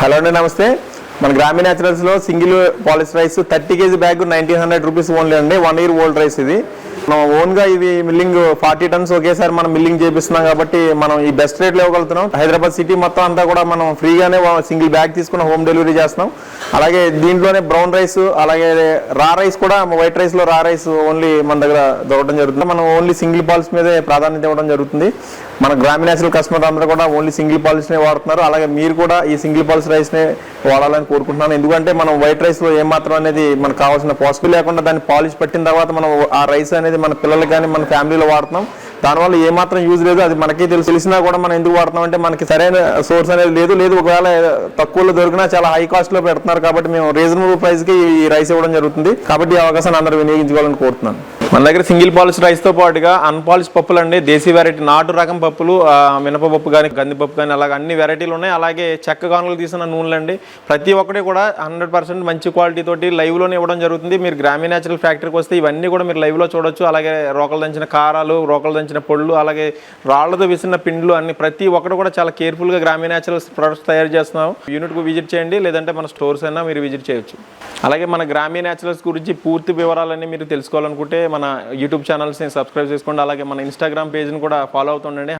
Hello అండి నమస్తే. మన గ్రామీణ న్యాచురల్స్లో single polish rice thirty KG bag nineteen hundred rupees only అండి. వన్ ఇయర్ ఓల్డ్ రైస్ ఇది. మనం ఓన్గా ఇది మిల్లింగ్ ఫార్టీ టన్స్ ఒకేసారి మనం మిల్లింగ్ చేపిస్తున్నాం కాబట్టి మనం ఈ బెస్ట్ రేట్లో ఇవ్వగలుగుతున్నాం. హైదరాబాద్ సిటీ మొత్తం అంతా కూడా మనం ఫ్రీగానే సింగిల్ బ్యాగ్ తీసుకుని హోమ్ డెలివరీ చేస్తున్నాం. అలాగే దీంట్లోనే బ్రౌన్ రైస్ అలాగే రా రైస్ కూడా వైట్ రైస్లో రా రైస్ ఓన్లీ మన దగ్గర దొరకడం జరుగుతుంది. మనం ఓన్లీ సింగిల్ పాలిస్ మీదే ప్రాధాన్యత ఇవ్వడం జరుగుతుంది. మన గ్రామీణాచల్ కస్టమర్ అందరూ కూడా ఓన్లీ సింగిల్ పాలిస్ నే వాడుతున్నారు. అలాగే మీరు కూడా ఈ సింగిల్ పాలిస్ రైస్ నే వాడాలని కోరుకుంటున్నాను. ఎందుకంటే మనం వైట్ రైస్లో ఏమాత్రం అనేది మనకు కావాల్సిన పాసిబుల్ లేకుండా దాన్ని పాలిష్ పట్టిన తర్వాత మనం ఆ రైస్ అనేది మన పిల్లలకి కానీ మన ఫ్యామిలీలో వాడుతున్నాం. దానివల్ల ఏమాత్రం యూజ్ లేదు అది మనకి తెలుసు. తెలిసినా కూడా మనం ఎందుకు వాడుతున్నాం అంటే మనకి సరైన సోర్స్ అనేది లేదు. లేదు ఒకవేళ తక్కువలో దొరికినా చాలా హై కాస్ట్లో పెడుతున్నారు కాబట్టి మేము రీజనబుల్ ప్రైస్కి ఈ రైస్ ఇవ్వడం జరుగుతుంది. కాబట్టి ఈ అవకాశాన్ని అందరూ వినియోగించుకోవాలని కోరుతున్నాను. మన దగ్గర సింగిల్ పాలిష్ రైస్తో పాటుగా అన్పాలిష్ పప్పులు అండి. దేశీ వెరైటీ నాటు రకం పప్పులు మినపపప్పు కానీ కందిపప్పు కానీ అలాగే అన్ని వెరైటీలు ఉన్నాయి. అలాగే చెక్క గానులు తీసిన నూనెలు అండి. ప్రతి ఒక్కటి కూడా హండ్రెడ్ పర్సెంట్ మంచి క్వాలిటీ తోటి లైవ్లోనే ఇవ్వడం జరుగుతుంది. మీరు గ్రామీణ న్యాచురల్ ఫ్యాక్టరీకి వస్తే ఇవన్నీ కూడా మీరు లైవ్లో చూడొచ్చు. అలాగే రోకలు దంచిన కారాలు రోకలు దంచిన పొళ్ళు అలాగే రాళ్ళతో విసిన పిండ్లు అన్ని ప్రతి ఒక్కటి కూడా చాలా కేర్ఫుల్గా గ్రామీణ న్యాచురల్స్ ప్రొడక్ట్స్ తయారు చేస్తున్నాం యూనిట్కు విజిట్ చేయండి. లేదంటే మన స్టోర్స్ అయినా మీరు విజిట్ చేయొచ్చు. అలాగే మన గ్రామీణ న్యాచురల్స్ గురించి పూర్తి వివరాలన్నీ మీరు తెలుసుకోవాలనుకుంటే మన మన యూట్యూబ్ ఛానల్స్ని సబ్స్క్రైబ్ చేసుకోండి. అలాగే మన ఇన్స్టాగ్రామ్ పేజ్ని కూడా ఫాలో అవుతుండండి.